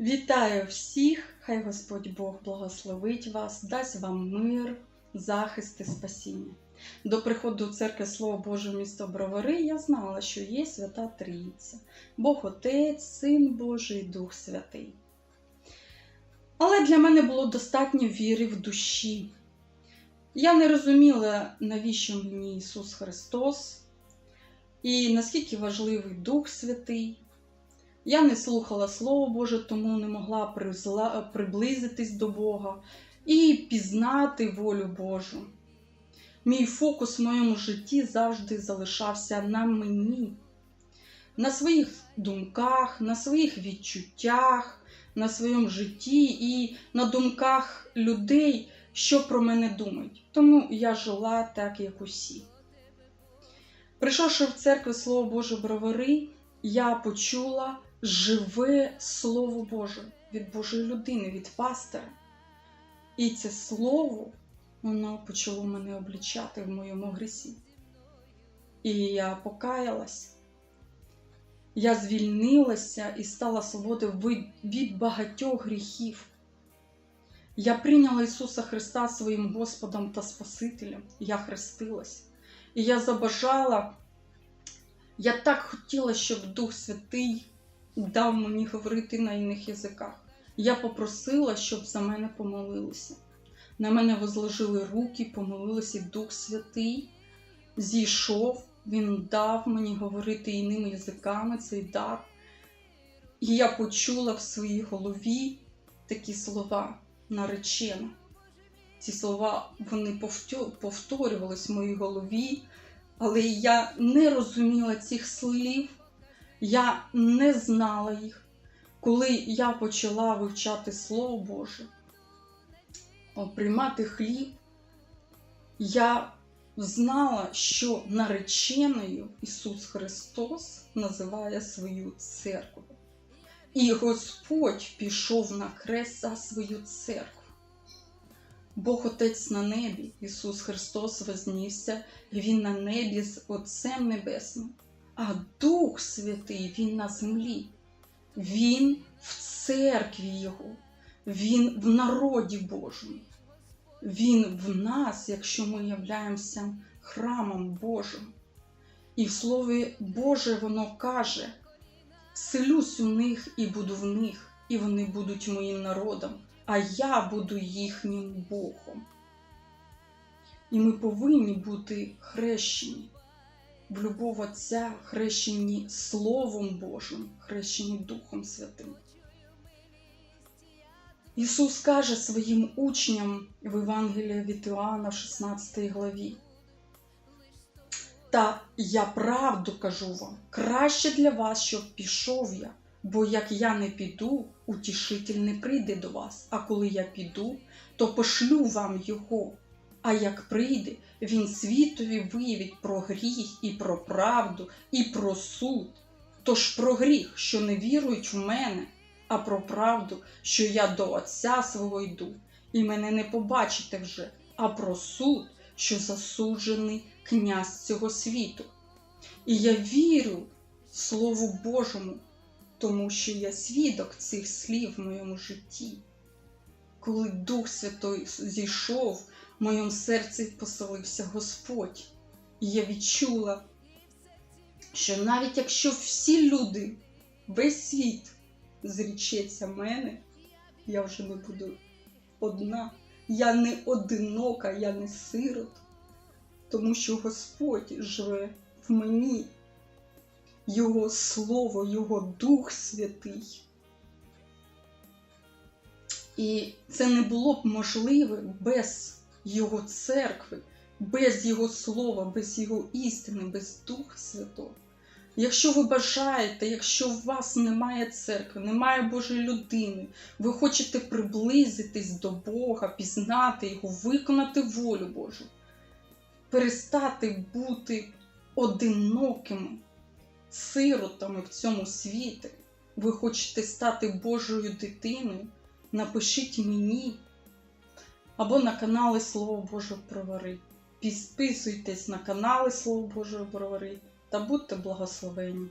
Вітаю всіх! Хай Господь Бог благословить вас, дасть вам мир, захист і спасіння. До приходу церкви Слово Боже місто Бровари я знала, що є Свята Трійця, Бог Отець, Син Божий, Дух Святий. Але для мене було достатньо віри в душі. Я не розуміла, навіщо мені Ісус Христос і наскільки важливий Дух Святий. Я не слухала Слово Боже, тому не могла приблизитись до Бога і пізнати волю Божу. Мій фокус в моєму житті завжди залишався на мені, на своїх думках, на своїх відчуттях, на своєму житті і на думках людей, що про мене думають. Тому я жила так, як усі. Прийшовши в церкву Слово Боже Бровари, я почула живе Слово Боже від Божої людини, від пастора. І це слово, воно почало мене облічати в моєму грісі. І я покаялась. Я звільнилася і стала свободою від багатьох гріхів. Я прийняла Ісуса Христа своїм Господом та Спасителем. Я хрестилась. І я забажала, я так хотіла, щоб Дух Святий дав мені говорити на інших язиках. Я попросила, щоб за мене помолилися. На мене возложили руки, помолилися, Дух Святий зійшов, Він дав мені говорити іними язиками цей дар. І я почула в своїй голові такі слова наречена. Ці слова вони повторювались в моїй голові, але я не розуміла цих слів, я не знала їх. Коли я почала вивчати Слово Боже, приймати хліб, я знала, що нареченою Ісус Христос називає свою церкву. І Господь пішов на хрест за свою церкву. Бог Отець на небі, Ісус Христос вознісся, Він на небі з Отцем Небесним, а Дух Святий Він на землі. Він в церкві Його, Він в народі Божому. Він в нас, якщо ми являємося храмом Божим. І в Слові Боже воно каже: селюсь у них і буду в них, і вони будуть моїм народом, а я буду їхнім Богом. І ми повинні бути хрещені в любов Отця, хрещені Словом Божим, хрещені Духом Святим. Ісус каже своїм учням в Євангелії від Іоанна в 16 главі. Та я правду кажу вам, краще для вас, щоб пішов я, бо як я не піду, утішитель не прийде до вас, а коли я піду, то пошлю вам його. А як прийде, він світові виявить про гріх і про правду, і про суд. Тож про гріх, що не вірують в мене, а про правду, що я до Отця свого йду, і мене не побачите вже, а про суд, що засуджений князь цього світу. І я вірю Слову Божому, тому що я свідок цих слів в моєму житті. Коли Дух Святой зійшов, моєму серці поселився Господь, і я відчула, що навіть якщо всі люди, весь світ зрічеться мене, я вже не буду одна. Я не одинока, я не сирот, тому що Господь живе в мені, Його Слово, Його Дух Святий. І це не було б можливе без Його церкви, без Його слова, без Його істини, без Духа Святого. Якщо ви бажаєте, якщо у вас немає церкви, немає Божої людини, ви хочете приблизитись до Бога, пізнати Його, виконати волю Божу, перестати бути одинокими сиротами в цьому світі, ви хочете стати Божою дитиною, напишіть мені або на канали Слово Боже Бровари. Підписуйтесь на канали Слово Боже Провари та будьте благословені.